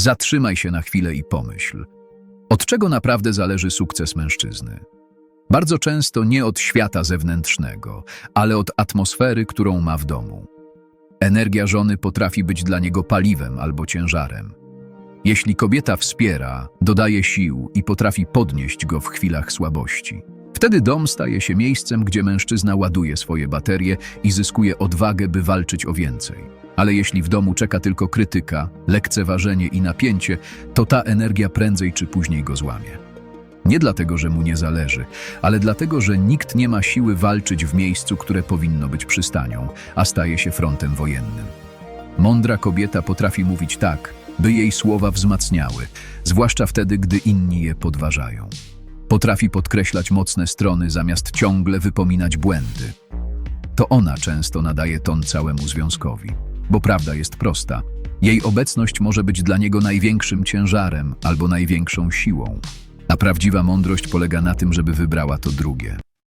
Zatrzymaj się na chwilę i pomyśl. Od czego naprawdę zależy sukces mężczyzny? Bardzo często nie od świata zewnętrznego, ale od atmosfery, którą ma w domu. Energia żony potrafi być dla niego paliwem albo ciężarem. Jeśli kobieta wspiera, dodaje sił i potrafi podnieść go w chwilach słabości. Wtedy dom staje się miejscem, gdzie mężczyzna ładuje swoje baterie i zyskuje odwagę, by walczyć o więcej. Ale jeśli w domu czeka tylko krytyka, lekceważenie i napięcie, to ta energia prędzej czy później go złamie. Nie dlatego, że mu nie zależy, ale dlatego, że nikt nie ma siły walczyć w miejscu, które powinno być przystanią, a staje się frontem wojennym. Mądra kobieta potrafi mówić tak, by jej słowa wzmacniały, zwłaszcza wtedy, gdy inni je podważają. Potrafi podkreślać mocne strony zamiast ciągle wypominać błędy. To ona często nadaje ton całemu związkowi, bo prawda jest prosta. Jej obecność może być dla niego największym ciężarem albo największą siłą. A prawdziwa mądrość polega na tym, żeby wybrała to drugie.